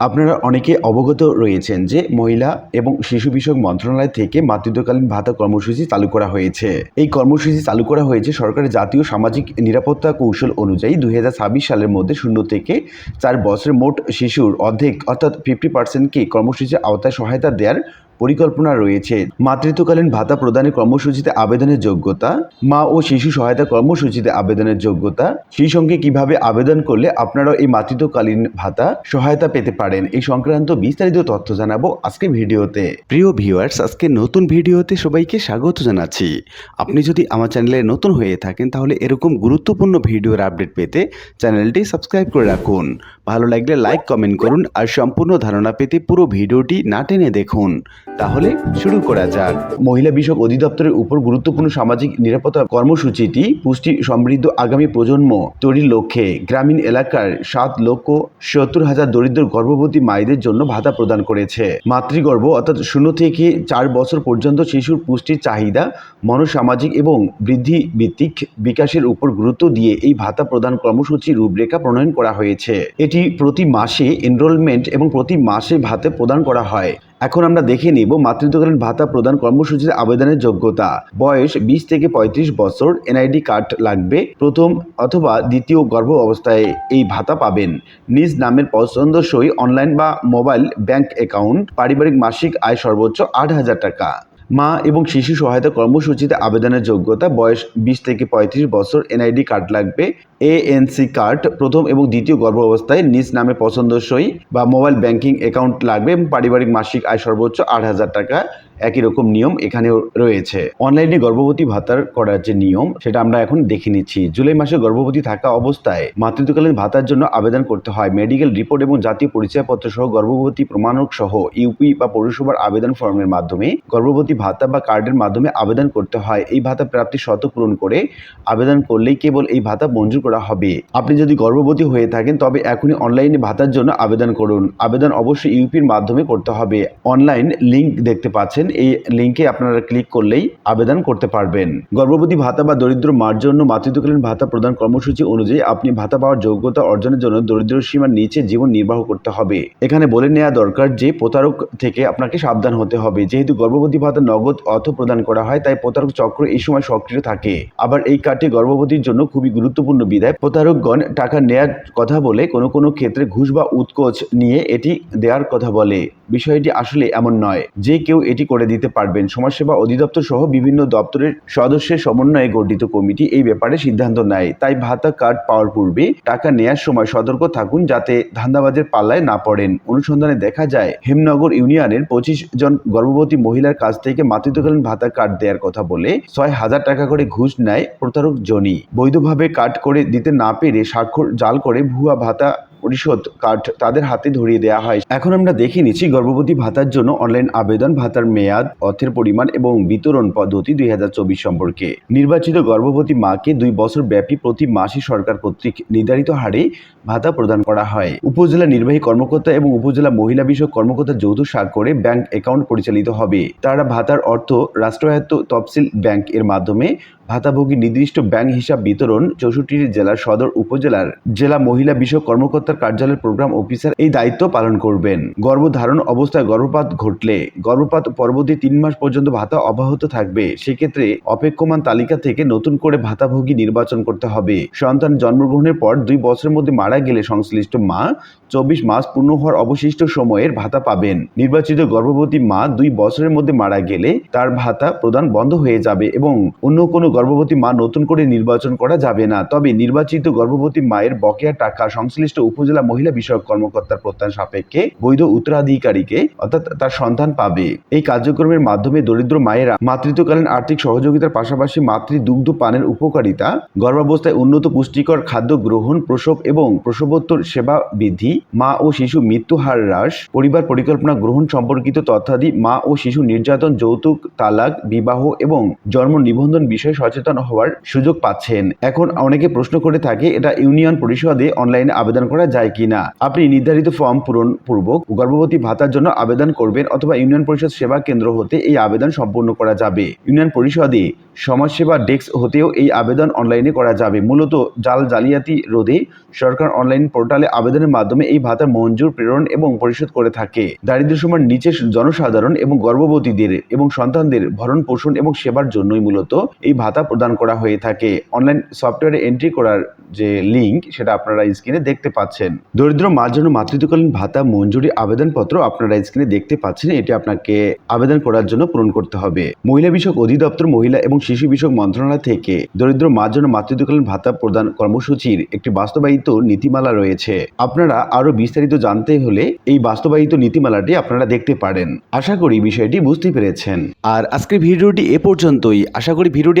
আপনারা অনেকে অবগত রয়েছেন যে মহিলা এবং শিশু বিষয়ক মন্ত্রণালয় থেকে মাতৃত্বকালীন ভাতা কর্মসূচি চালু করা হয়েছে। এই কর্মসূচি চালু করা হয়েছে সরকারের জাতীয় সামাজিক নিরাপত্তা কৌশল অনুযায়ী দু হাজার ছাব্বিশ সালের মধ্যে শূন্য থেকে চার বছরের মোট শিশুর অর্ধেক অর্থাৎ ফিফটি পার্সেন্টকে কর্মসূচির আওতায় সহায়তা দেওয়ার পরিকল্পনা রয়েছে। মাতৃত্বকালীন ভাতা প্রদানের কর্মসূচিতে আবেদনের যোগ্যতা, মা ও শিশু সহায়তা কর্মসূচিতে আবেদনের যোগ্যতা, সেই সঙ্গে কীভাবে আবেদন করলে আপনারাও এই মাতৃত্বকালীন ভাতা সহায়তা পেতে পারেন, এই সংক্রান্ত বিস্তারিত তথ্য জানাব আজকে ভিডিওতে। প্রিয় ভিউয়ার্স, আজকে নতুন ভিডিওতে সবাইকে স্বাগত জানাচ্ছি। আপনি যদি আমার চ্যানেলে নতুন হয়ে থাকেন, তাহলে এরকম গুরুত্বপূর্ণ ভিডিওর আপডেট পেতে চ্যানেলটি সাবস্ক্রাইব করে রাখুন। ভালো লাগলে লাইক, কমেন্ট করুন আর সম্পূর্ণ ধারণা পেতে পুরো ভিডিওটি না টেনে দেখুন। তাহলে শুরু করা যাক। মহিলা বিষয়ক অধিদপ্তরের উপর গুরুত্বপূর্ণ সামাজিক নিরাপত্তা কর্মসূচিটি পুষ্টি সমৃদ্ধ আগামী প্রজন্ম তৈরির লক্ষ্যে গ্রামীণ এলাকার সাত লক্ষ সত্তর হাজার দরিদ্র গর্ভবতী মায়েদের জন্য ভাতা প্রদান করেছে। মাতৃগর্ভ অর্থাৎ শূন্য থেকে চার বছর পর্যন্ত শিশুর পুষ্টির চাহিদা, মনোসামাজিক এবং বৃদ্ধি ভিত্তিক বিকাশের উপর গুরুত্ব দিয়ে এই ভাতা প্রদান কর্মসূচি রূপরেখা প্রণয়ন করা হয়েছে। এটি প্রতি মাসে এনরোলমেন্ট এবং প্রতি মাসে ভাতা প্রদান করা হয়। এখন আমরা দেখে নিব মাতৃত্বকালীন ভাতা প্রদান কর্মসূচির আবেদনের যোগ্যতা। বয়স বিশ থেকে পঁয়ত্রিশ বছর, এনআইডি কার্ড লাগবে প্রথম অথবা দ্বিতীয় গর্ভ অবস্থায় এই ভাতা পাবেন। নিজ নামের পছন্দসই অনলাইন বা মোবাইল ব্যাংক অ্যাকাউন্ট, পারিবারিক মাসিক আয় সর্বোচ্চ আট হাজার টাকা। মা এবং শিশু সহায়তা কর্মসূচিতে আবেদনের যোগ্যতা, বয়স বিশ থেকে পঁয়ত্রিশ বছর, এনআইডি কার্ড লাগবে, এএনসি কার্ড প্রথম এবং দ্বিতীয় গর্ভ অবস্থায় নিজ নামে পছন্দসই বা মোবাইল ব্যাংকিং অ্যাকাউন্ট লাগবে এবং পারিবারিক মাসিক আয় সর্বোচ্চ আট হাজার টাকা। একই রকম নিয়ম এখানেও রয়েছে। অনলাইনে গর্ভবতী ভাতার করার যে নিয়ম, সেটা আমরা এখন দেখে নিচ্ছি। জুলাই মাসে গর্ভবতী থাকা অবস্থায় মাতৃত্বকালীন ভাতার জন্য আবেদন করতে হয়। মেডিকেল রিপোর্ট এবং জাতীয় পরিচয়পত্র সহ গর্ভবতী প্রমাণক সহ ইউপি বা পৌরসভার আবেদন ফর্মের মাধ্যমে গর্ভবতী ভাতা বা কার্ডের মাধ্যমে আবেদন করতে হয়। এই ভাতা প্রাপ্তির শত পূরণ করে আবেদন করলেই কেবল এই ভাতা মঞ্জুর করা হবে। আপনি যদি গর্ভবতী হয়ে থাকেন, তবে এখনই অনলাইনে ভাতার জন্য আবেদন করুন। আবেদন অবশ্যই ইউপির মাধ্যমে করতে হবে। অনলাইন লিংক দেখতে পাচ্ছেন। এই লিংকে আপনারা ক্লিক করলেই আবেদন করতে পারবেন। গর্ভবতী ভাতা বা দরিদ্র মার জন্য মাতৃত্বকালীন ভাতা প্রদান কর্মসূচি অনুযায়ী আপনি ভাতা পাওয়ার যোগ্যতা অর্জনের জন্য দরিদ্র সীমার নিচে জীবন নির্বাহ করতে হবে। এখানে বলে নেওয়া দরকার যে, প্রতারক থেকে আপনাকে সাবধান হতে হবে। যেহেতু গর্ভবতী ভাতা নগদ অর্থ প্রদান করা হয়, তাই প্রতারক চক্র এই সময় সক্রিয় থাকে। আবার এই কার্ডটি গর্ভবতীর জন্য খুবই গুরুত্বপূর্ণ বিদায় প্রতারকগণ টাকা নেয়ার কথা বলে কোনো কোনো ক্ষেত্রে ঘুষ বা উৎকোচ নিয়ে এটি দেওয়ার কথা বলে। বিষয়টি আসলে এমন নয় যে কেউ এটি করে দিতে পারবেন। সমাজসেবা অধিদপ্তর সহ বিভিন্ন দপ্তরের সদস্যের সমন্বয়ে গঠিত কমিটি এই ব্যাপারে সিদ্ধান্ত নেয়। তাই ভাতা, কার্ড পাওয়ার পূর্বে টাকা নেয়ার সময় সতর্ক থাকুন যাতে ধান্দাবাজের পাল্লায় না পড়েন। অনুসন্ধানে দেখা যায়, হেমনগর ইউনিয়নের পঁচিশ জন গর্ভবতী মহিলার কাছ থেকে মাতৃত্বকালীন ভাতা, কার্ড দেওয়ার কথা বলে ছয় হাজার টাকা করে ঘুষ নেয় প্রতারক জনি। বৈধভাবে কার্ড করে দিতে না পেরে স্বাক্ষর জাল করে ভুয়া ভাতা পরিশোধ কার্ড তাদের হাতে ধরিয়ে দেওয়া হয়। এখন আমরা দেখে নিচ্ছি গর্ভবতী ভাতার জন্য অনলাইন আবেদন, ভাতার মেয়াদ, অর্থের পরিমাণ এবং বিতরণ পদ্ধতি দুই হাজার চব্বিশ সম্পর্কে। নির্বাচিত গর্ভবতী মাকে দুই বছর ব্যাপী প্রতি মাসে সরকার কর্তৃক নির্ধারিত হারে ভাতা প্রদান করা হয়। উপজেলা নির্বাহী কর্মকর্তা এবং উপজেলা মহিলা বিষয়ক কর্মকর্তা যৌথ স্বাক্ষরে ব্যাংক অ্যাকাউন্ট পরিচালিত হবে। তারা ভাতার অর্থ রাষ্ট্রায়ত্ত তফসিল ব্যাংক এর মাধ্যমে ভাতাভোগী নির্দিষ্ট ব্যাংক হিসাব বিতরণ চৌষট্টি জেলার সদর উপজেলার জেলা মহিলা বিষয়ক কর্মকর্তার কার্যালয়ের প্রোগ্রাম অফিসার এই দায়িত্ব পালন করবেন। গর্ভধারণ অবস্থায় গর্ভপাত ঘটলে গর্ভপাত পরবর্তী তিন মাস পর্যন্ত ভাতা অব্যাহত থাকবে। সেক্ষেত্রে অপেক্ষমান তালিকা থেকে নতুন করে ভাতাভোগী নির্বাচন করতে হবে। সন্তান জন্মগ্রহণের পর দুই বছরের মধ্যে মারা গেলে সংশ্লিষ্ট মা চব্বিশ মাস পূর্ণ হওয়ার অবশিষ্ট সময়ের ভাতা পাবেন। নির্বাচিত গর্ভবতী মা দুই বছরের মধ্যে মারা গেলে তার ভাতা প্রদান বন্ধ হয়ে যাবে এবং অন্য কোনো গর্ভবতী মা নতুন করে নির্বাচন করা যাবে না। তবে নির্বাচিত গর্ভবতী মায়ের বকেয়া টাকা সংশ্লিষ্ট উপজেলা মহিলা বিষয়ক কর্মকর্তার প্রত্যান সাপেক্ষে বৈধ উত্তরাধিকারীকে, অর্থাৎ তার সন্তান পাবে। এই কার্যক্রমের মাধ্যমে দরিদ্র মায়েরা মাতৃত্বকালীন আর্থিক সহযোগিতার পাশাপাশি মাতৃ দুগ্ধ পানের উপকারিতা, গর্ভাবস্থায় উন্নত পুষ্টিকর খাদ্য গ্রহণ, প্রসব এবং প্রসবোত্তর সেবা বৃদ্ধি, মা ও শিশু মৃত্যু হার হ্রাস, পরিবার পরিকল্পনা গ্রহণ সম্পর্কিত তথ্যাদি মা ও শিশু নির্যাতন, যৌতুক, তালাক, বিবাহ এবং জন্ম নিবন্ধন বিষয়ে সচেতন হওয়ার সুযোগ পাচ্ছেন। এখন অনেকে প্রশ্ন করে থাকে, এটা ইউনিয়ন পরিষদে অনলাইনে আবেদন করা যায় কিনা আপনি নির্ধারিত ফর্ম পূরণ পূর্বক গর্ভবতী ভাতার জন্য আবেদন করবেন অথবা ইউনিয়ন পরিষদ সেবা কেন্দ্র হতে এই আবেদন সম্পূর্ণ করা যাবে। ইউনিয়ন পরিষদে সমাজসেবা ডেস্ক হতেও এই আবেদন অনলাইনে করা যাবে। মূলত জাল জালিয়াতি রোধে সরকার অনলাইন পোর্টালে আবেদনের মাধ্যমে এই ভাতা মঞ্জুর, প্রেরণ এবং পরিশোধ করে থাকে। দারিদ্র সীমার নিচে জনসাধারণ এবং গর্ভবতীদের এবং সন্তানদের ভরণ পোষণ এবং সেবার জন্যই মূলত এই ভাতা প্রদান করা হয়ে থাকে। অনলাইন সফটওয়্যারে এন্ট্রি করার যে লিঙ্ক সেটা আপনারা স্ক্রিনে দেখতে পাচ্ছেন। দরিদ্র মার জন্য মাতৃত্বকালীন ভাতা মঞ্জুরি আবেদনপত্র আপনারা স্ক্রিনে দেখতে পাচ্ছেন। এটি আপনাকে আবেদন করার জন্য পূরণ করতে হবে। মহিলা বিষয়ক অধিদপ্তর, মহিলা এবং শিশু বিষয়ক মন্ত্রণালয় থেকে দরিদ্র মার জন্য মাতৃত্বকালীন ভাতা প্রদান কর্মসূচির একটি বাস্তবায়িত নীতিমালা রয়েছে। আপনারা আরও বিস্তারিত জানতে হলে এই বাস্তবায়িত নীতিমালাটি আপনারা দেখতে পারেন। আশা করি বিষয়টি বুঝতে পেরেছেন। আর আজকের ভিডিওটি এ পর্যন্তই। আশা করি ভিডিওটি